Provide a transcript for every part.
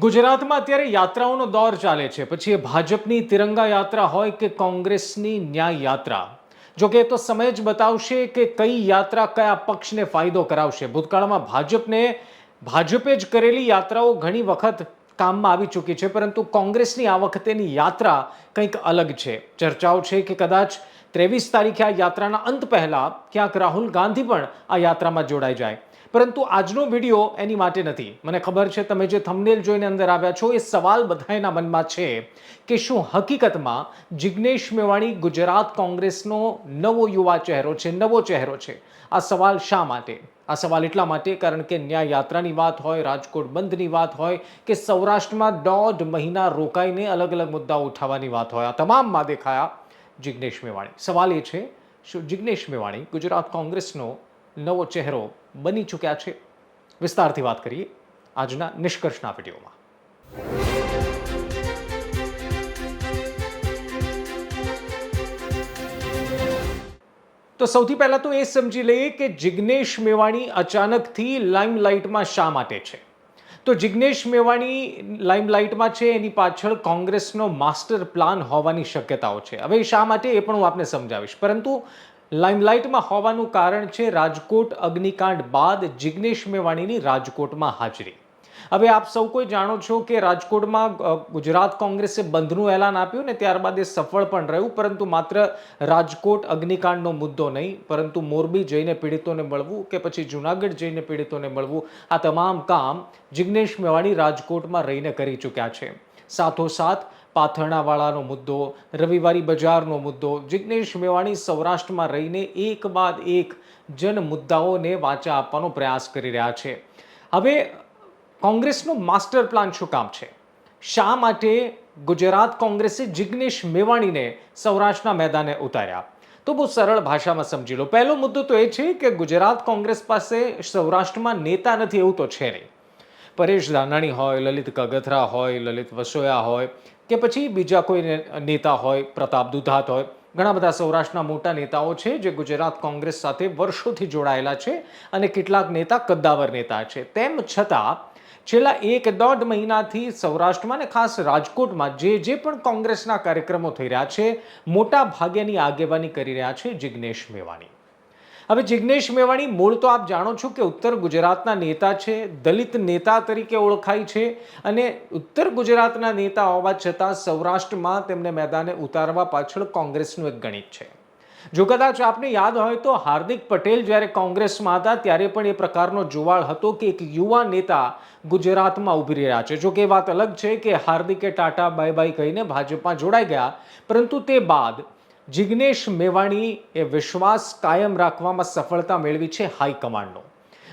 ગુજરાતમાં અત્યારે યાત્રાઓનો દોર ચાલે છે. પછી એ ભાજપની તિરંગા યાત્રા હોય કે કોંગ્રેસની ન્યાય યાત્રા? જો કે એ તો સમય જ બતાવશે કે કઈ યાત્રા કયા પક્ષને ફાયદો કરાવશે. ભૂતકાળમાં ભાજપને, ભાજપે જ કરેલી યાત્રાઓ ઘણી વખત કામમાં આવી ચૂકી છે, પરંતુ કોંગ્રેસની આ વખતેની યાત્રા કંઈક અલગ છે. ચર્ચાઓ છે કે કદાચ ત્રેવીસ તારીખે આ યાત્રાના અંત પહેલાં ક્યાંક રાહુલ ગાંધી પણ આ યાત્રામાં જોડાઈ જાય. પરંતુ આજનો વીડિયો એની માટે નથી. મને ખબર છે તમે જે થંબનેલ જોઈને અંદર આવ્યા છો, એ સવાલ બધાના મનમાં છે કે શું હકીકતમાં જિગ્નેશ મેવાણી ગુજરાત કોંગ્રેસનો નવો યુવા ચહેરો છે, નવો ચહેરો છે? આ સવાલ શા માટે? આ સવાલ એટલા માટે કારણ કે ન્યાય યાત્રાની વાત હોય, રાજકોટ બંધની વાત હોય કે સૌરાષ્ટ્રમાં દોઢ મહિના રોકાઈને અલગ અલગ મુદ્દાઓ ઉઠાવવાની વાત હોય. આ તમામમાં દેખાયા જિગ્નેશ મેવાણી. સવાલ એ છે, શું જિગ્નેશ મેવાણી ગુજરાત કોંગ્રેસનો નવો ચહેરો બની ચૂક્યા છે. વિસ્તારથી વાત કરીએ આજના નિષ્કર્ષના વિડીયોમાં. તો સૌથી પહેલાં તો એ સમજી લઈએ કે જિગ્નેશ મેવાણી અચાનકથી લાઇમલાઇટમાં શા માટે છે? તો જિગ્નેશ મેવાણી લાઇમલાઇટમાં છે, એની પાછળ કોંગ્રેસનો માસ્ટર પ્લાન હોવાની શક્યતાઓ છે. હવે શા માટે એ પણ હું આપને સમજાવીશ. પરંતુ લાઇમલાઇટમાં હોવાનું કારણ છે રાજકોટ અગ્નિકાંડ બાદ જિગ્નેશ મેવાણીની રાજકોટમાં હાજરી. હવે આપ સૌ કોઈ જાણો છો કે રાજકોટમાં ગુજરાત કોંગ્રેસે બંધનું એલાન આપ્યું ને ત્યારબાદ એ સફળ પણ રહ્યું, પરંતુ માત્ર રાજકોટ અગ્નિકાંડનો મુદ્દો નહીં, પરંતુ મોરબી જઈને પીડિતોને મળવું કે પછી જુનાગઢ જઈને પીડિતોને મળવું, આ તમામ કામ જિગ્નેશ મેવાણી રાજકોટમાં રહીને કરી ચૂક્યા છે. સાથોસાથ પાથરણાવાળાનો મુદ્દો, રવિવારી બજારનો મુદ્દો, જિગ્નેશ મેવાણી સૌરાષ્ટ્રમાં રહીને એક બાદ એક જન મુદ્દાઓને વાંચા આપવાનો પ્રયાસ કરી રહ્યા છે. હવે કોંગ્રેસનો માસ્ટર પ્લાન શું કામ છે? શા માટે ગુજરાત કોંગ્રેસે જિગ્નેશ મેવાણીને સૌરાષ્ટ્રના મેદાને ઉતાર્યા? તો બહુ સરળ ભાષામાં સમજી લો. પહેલો મુદ્દો તો એ છે કે ગુજરાત કોંગ્રેસ પાસે સૌરાષ્ટ્રમાં નેતા નથી એવું તો છે નહીં. પરેશ ધાનાણી હોય, લલિત કગથરા હોય, લલિત વસોયા હોય કે પછી બીજા કોઈ નેતા હોય, પ્રતાપ દુધાત હોય, ઘણા બધા સૌરાષ્ટ્રના મોટા નેતાઓ છે જે ગુજરાત કોંગ્રેસ સાથે વર્ષોથી જોડાયેલા છે અને કેટલાક નેતા કદ્દાવર નેતા છે. તેમ છતાં, છેલ્લા એક દોઢ મહિનાથી સૌરાષ્ટ્રમાં અને ખાસ રાજકોટમાં જે જે પણ કોંગ્રેસના કાર્યક્રમો થઈ રહ્યા છે, મોટા ભાગ્યની આગેવાની કરી રહ્યા છે જિગ્નેશ મેવાણી. હવે જિગ્નેશ મેવાણી, મૂળ તો આપ જાણો છો કે ઉત્તર ગુજરાતના નેતા છે, દલિત નેતા તરીકે ઓળખાય છે અને ઉત્તર ગુજરાતના નેતા હોવા છતાં સૌરાષ્ટ્રમાં તેમને મેદાને ઉતારવા પાછળ કોંગ્રેસનું એક ગણિત છે. જો કદાચ આપને યાદ હોય તો હાર્દિક પટેલ જ્યારે કોંગ્રેસમાં હતા ત્યારે પણ એ પ્રકારનો જુવાળ હતો કે એક યુવા નેતા ગુજરાતમાં ઉભરી રહ્યા છે. જો કે વાત અલગ છે કે હાર્દિકે ટાટા બાય બાય કહીને ભાજપમાં જોડાઈ ગયા, પરંતુ તે બાદ જિગ્નેશ મેવાણી એ વિશ્વાસ કાયમ રાખવામાં સફળતા મેળવી છે હાઈકમાન્ડનો.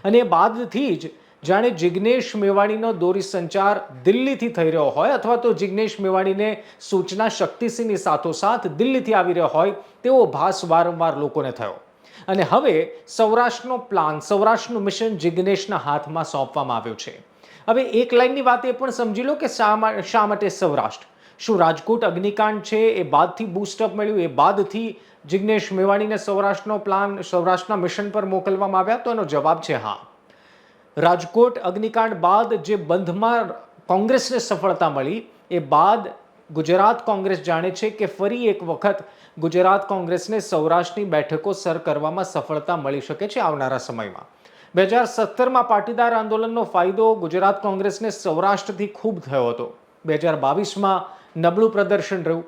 અને બાદથી જ જાણે જિગ્નેશ મેવાણીનો દોરી સંચાર દિલ્હીથી થઈ રહ્યો હોય અથવા તો જિગ્નેશ મેવાણીને સૂચના શક્તિસિંહની સાથોસાથ દિલ્હીથી આવી રહ્યો હોય તેવો ભાસ વારંવાર લોકોને થયો. અને હવે સૌરાષ્ટ્રનો પ્લાન સૌરાષ્ટ્રનું મિશન જિગ્નેશના હાથમાં સોંપવામાં આવ્યું છે. હવે એક લાઇનની વાત એ પણ સમજી લો કે શા માટે સૌરાષ્ટ્ર? શું રાજકોટ અગ્નિકાંડ છે? એ બાદથી બૂસ્ટઅપ મળ્યું. એ બાદથી જિગ્નેશ મેવાણીને સૌરાષ્ટ્રનો પ્લાન સૌરાષ્ટ્રના મિશન પર મોકલવામાં આવ્યા. તો એનો જવાબ છે હા. રાજકોટ અગ્નિકાંડ બાદ જે બંધમાં કોંગ્રેસને સફળતા મળી, એ બાદ ગુજરાત કોંગ્રેસ જાણે છે કે ફરી એક વખત ગુજરાત કોંગ્રેસને સૌરાષ્ટ્રની બેઠકો સર કરવામાં સફળતા મળી શકે છે આવનારા સમયમાં. બે હજાર સત્તરમાં પાટીદાર આંદોલનનો ફાયદો ગુજરાત કોંગ્રેસને સૌરાષ્ટ્રથી ખૂબ થયો હતો. બે હજાર બાવીસમાં નબળું પ્રદર્શન રહ્યું.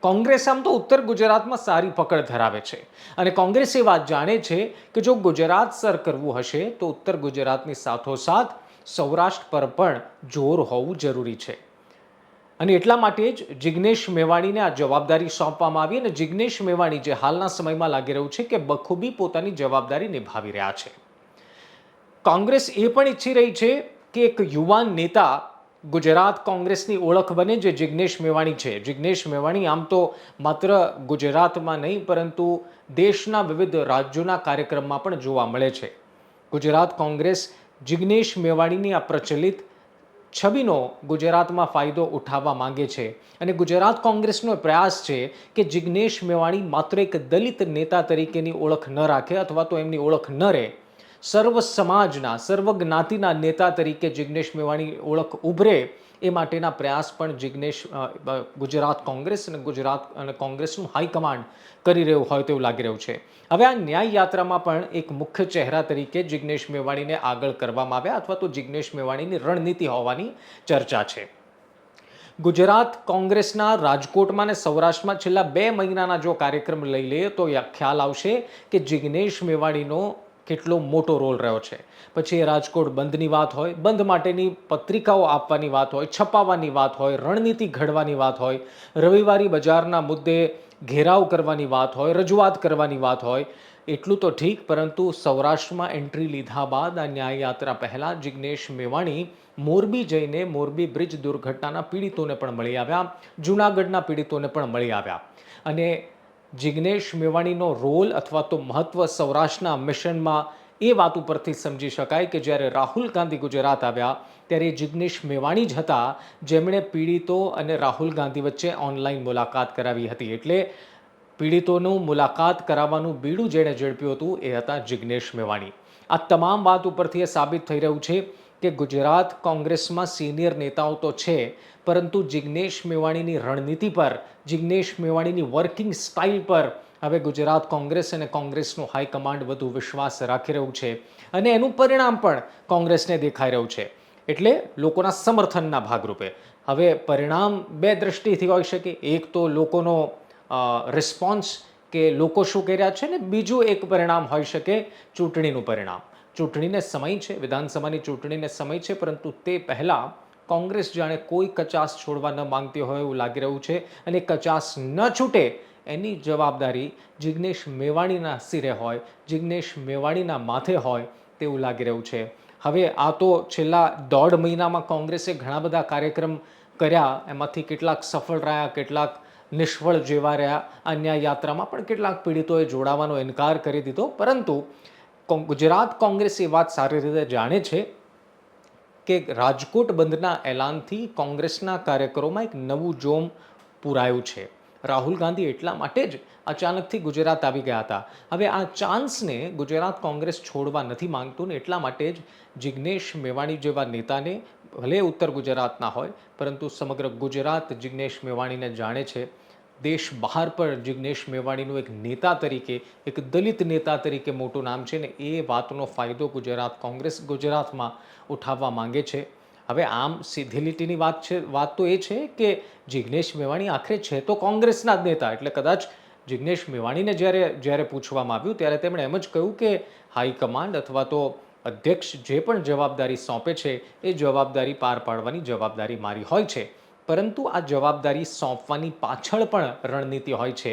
કોંગ્રેસ આમ તો ઉત્તર ગુજરાતમાં સારી પકડ ધરાવે છે. અને કોંગ્રેસ એ વાત જાણે છે કે જો ગુજરાત સર કરવું હશે, તો ઉત્તર ગુજરાતની સાથોસાથ સૌરાષ્ટ્ર પર પણ જોર હોવું જરૂરી છે. અને એટલા માટે જ જિગ્નેશ મેવાણીને આ જવાબદારી સોંપવામાં આવી અને જિગ્નેશ મેવાણી જે હાલના સમયમાં લાગી રહ્યું છે કે બખૂબી પોતાની જવાબદારી નિભાવી રહ્યા છે. કોંગ્રેસ એ પણ ઈચ્છી રહી છે કે એક યુવાન નેતા ગુજરાત કોંગ્રેસની ઓળખ બને જે જિગ્નેશ મેવાણી છે. જિગ્નેશ મેવાણી આમ તો માત્ર ગુજરાતમાં નહીં, પરંતુ દેશના વિવિધ રાજ્યોના કાર્યક્રમમાં પણ જોવા મળે છે. ગુજરાત કોંગ્રેસ જિગ્નેશ મેવાણીની આ પ્રચલિત છબીનો ગુજરાતમાં ફાયદો ઉઠાવવા માંગે છે. અને ગુજરાત કોંગ્રેસનો પ્રયાસ છે કે જિગ્નેશ મેવાણી માત્ર એક દલિત નેતા તરીકેની ઓળખ ન રાખે અથવા તો એમની ઓળખ ન રહે સર્વ સમાજના, સર્વ જ્ઞાતિના નેતા તરીકે જિગ્નેશ મેવાણી ઓળખ ઉભરે એ માટેના પ્રયાસ પણ જિગ્નેશ ગુજરાત કોંગ્રેસ અને ગુજરાત અને કોંગ્રેસનું હાઈકમાન્ડ કરી રહ્યું હોય તેવું લાગી રહ્યું છે. હવે આ ન્યાય યાત્રામાં પણ એક મુખ્ય ચહેરા તરીકે જિગ્નેશ મેવાણીને આગળ કરવામાં આવ્યા અથવા તો જિગ્નેશ મેવાણીની રણનીતિ હોવાની ચર્ચા છે. ગુજરાત કોંગ્રેસના રાજકોટમાં અને સૌરાષ્ટ્રમાં છેલ્લા બે મહિનાના જો કાર્યક્રમ લઈ લઈએ તો ખ્યાલ આવશે કે જિગ્નેશ મેવાણીનો કેટલો મોટો રોલ રહ્યો છે. પછી એ રાજકોટ બંધની વાત હોય, બંધ માટેની પત્રિકાઓ આપવાની વાત હોય, છપાવવાની વાત હોય, રણનીતિ ઘડવાની વાત હોય, રવિવારી બજારના મુદ્દે ઘેરાવ કરવાની વાત હોય, રજૂઆત કરવાની વાત હોય, એટલું તો ઠીક, પરંતુ સૌરાષ્ટ્રમાં એન્ટ્રી લીધા બાદ આ ન્યાયયાત્રા પહેલાં જિગ્નેશ મેવાણી મોરબી જઈને મોરબી બ્રિજ દુર્ઘટનાના પીડિતોને પણ મળી આવ્યા, જૂનાગઢના પીડિતોને પણ મળી આવ્યા. અને જિગ્નેશ મેવાણીનો રોલ અથવા તો મહત્વ સૌરાષ્ટ્રના મિશનમાં એ વાત ઉપરથી સમજી શકાય કે જ્યારે રાહુલ ગાંધી ગુજરાત આવ્યા, ત્યારે જિગ્નેશ મેવાણી જ હતા, જેમણે પીડિતો અને રાહુલ ગાંધી વચ્ચે ઓનલાઈન મુલાકાત કરાવી હતી. એટલે પીડિતોનું મુલાકાત કરાવવાનું બીડું જેણે ઝડપ્યું હતું એ હતા જિગ્નેશ મેવાણી. આ તમામ વાત ઉપરથી એ સાબિત થઈ રહ્યું છે કે ગુજરાત કોંગ્રેસમાં સિનિયર નેતાઓ તો છે, પરંતુ જિગ્નેશ મેવાણીની રણનીતિ પર, જિગ્નેશ મેવાણીની વર્કિંગ સ્ટાઇલ પર હવે ગુજરાત કોંગ્રેસ અને કોંગ્રેસનું હાઈકમાન્ડ વધુ વિશ્વાસ રાખી રહ્યું છે અને એનું પરિણામ પણ કોંગ્રેસને દેખાઈ રહ્યું છે. એટલે લોકોના સમર્થનના ભાગરૂપે. હવે પરિણામ બે દ્રષ્ટિથી હોઈ શકે. એક તો લોકોનો રિસ્પોન્સ કે લોકો શું કહી રહ્યા છે ને બીજું એક પરિણામ હોઈ શકે ચૂંટણીનું પરિણામ. ચૂંટણીને સમય છે, વિધાનસભાની ચૂંટણીને સમય છે, પરંતુ તે પહેલાં કોંગ્રેસ જાણે કોઈ કચાસ છોડવા ન માંગતી હોય એવું લાગી રહ્યું છે અને કચાસ ન છૂટે એની જવાબદારી જિગ્નેશ મેવાણીના સિરે હોય, જિગ્નેશ મેવાણીના માથે હોય તેવું લાગી રહ્યું છે. હવે આ તો છેલ્લા દોઢ મહિનામાં કોંગ્રેસે ઘણા બધા કાર્યક્રમ કર્યા, એમાંથી કેટલાક સફળ રહ્યા, કેટલાક નિષ્ફળ જેવા રહ્યા અન્ય યાત્રામાં પણ કેટલાક પીડિતોએ જોડાવાનો ઇનકાર કરી દીધો, પરંતુ ગુજરાત કોંગ્રેસ એ વાત સારી રીતે જાણે છે કે રાજકોટ બંધના એલાનથી કોંગ્રેસના કાર્યકરોમાં એક નવું જોમ પૂરાયું છે. રાહુલ ગાંધી એટલા માટે જ અચાનકથી ગુજરાત આવી ગયા હતા. હવે આ ચાન્સને ગુજરાત કોંગ્રેસ છોડવા નથી માંગતું ને એટલા માટે જ જિગ્નેશ મેવાણી જેવા નેતાને ભલે ઉત્તર ગુજરાતના હોય, પરંતુ સમગ્ર ગુજરાત જિગ્નેશ મેવાણીને જાણે છે. દેશ બહાર પર જિગ્નેશ મેવાણીનું એક નેતા તરીકે, એક દલિત નેતા તરીકે મોટું નામ છે ને એ વાતનો ફાયદો ગુજરાત કોંગ્રેસ ગુજરાતમાં ઉઠાવવા માંગે છે. હવે આમ સીધી લીટીની વાત છે, વાત તો એ છે કે જિગ્નેશ મેવાણી આખરે છે તો કોંગ્રેસના જ નેતા, એટલે કદાચ જિગ્નેશ મેવાણીને જ્યારે જ્યારે પૂછવામાં આવ્યું ત્યારે તેમણે એમ જ કહ્યું કે હાઈકમાન્ડ અથવા તો અધ્યક્ષ જે પણ જવાબદારી સોંપે છે એ જવાબદારી પાર પાડવાની જવાબદારી મારી હોય છે. પરંતુ આ જવાબદારી સોંપવાની પાછળ પણ રણનીતિ હોય છે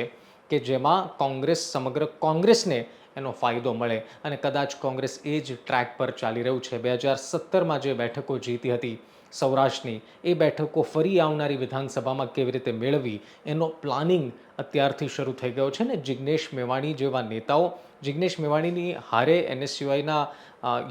કે જેમાં કોંગ્રેસ સમગ્ર કોંગ્રેસને એનો ફાયદો મળે. અને કદાચ કોંગ્રેસ એ જ ટ્રેક પર ચાલી રહ્યું છે. બે હજાર સત્તરમાં જે બેઠકો જીતી હતી સૌરાષ્ટ્રની, એ બેઠકો ફરી આવનારી વિધાનસભામાં કેવી રીતે મેળવી, એનો પ્લાનિંગ અત્યારથી શરૂ થઈ ગયો છે ને જિગ્નેશ મેવાણી જેવા નેતાઓ. જિગ્નેશ મેવાણીની હારે એનએસયુઆઈના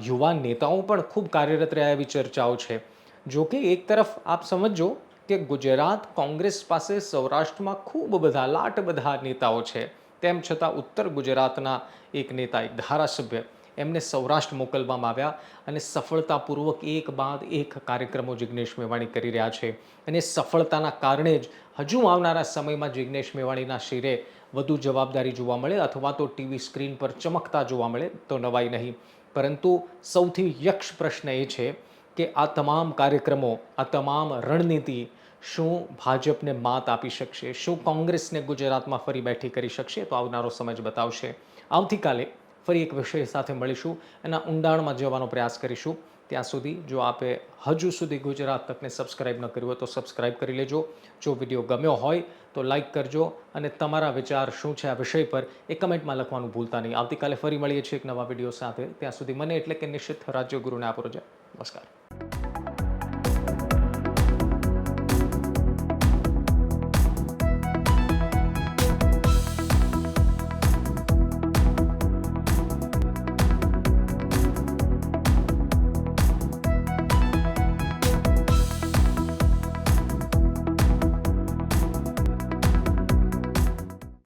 યુવાન નેતાઓ પણ ખૂબ કાર્યરત રહ્યા એવી ચર્ચાઓ છે. જો કે એક તરફ આપ સમજો કે ગુજરાત કોંગ્રેસ પાસે સૌરાષ્ટ્રમાં ખૂબ બધા લાટ બધા નેતાઓ છે. તેમ છતાં ઉત્તર ગુજરાતના એક નેતા, એક ધારાસભ્ય એમને સૌરાષ્ટ્ર મોકલવામાં આવ્યા અને સફળતાપૂર્વક એક બાદ એક કાર્યક્રમો જિગ્નેશ મેવાણી કરી રહ્યા છે. અને સફળતાના કારણે જ હજુ આવનારા સમયમાં જિગ્નેશ મેવાણીના શિરે વધુ જવાબદારી જોવા મળે અથવા તો ટીવી સ્ક્રીન પર ચમકતા જોવા મળે તો નવાઈ નહીં. પરંતુ સૌથી યક્ષ પ્રશ્ન એ છે કે આ તમામ કાર્યક્રમો, આ તમામ રણનીતિ શું ભાજપને માત આપી શકશે? શું કોંગ્રેસને ગુજરાતમાં ફરી બેઠી કરી શકશે? તો આવનારો સમય જ બતાવશે. આવતીકાલે ફરી એક વિષય સાથે મળીશું એના ઊંડાણમાં જવાનો પ્રયાસ કરીશું. ત્યાં સુધી જો આપે હજુ સુધી ગુજરાત તકને સબસ્ક્રાઇબ ન કર્યું હોય તો સબસ્ક્રાઇબ કરી લેજો. જો વીડિયો ગમ્યો હોય તો લાઇક કરજો અને તમારા વિચાર શું છે આ વિષય પર એ કમેન્ટમાં લખવાનું ભૂલતા નહીં. આવતીકાલે ફરી મળીએ છીએ એક નવા વીડિયો સાથે. ત્યાં સુધી મને એટલે કે નિશ્ચિત રાજ્યગુરુને આપો રજા. નમસ્કાર.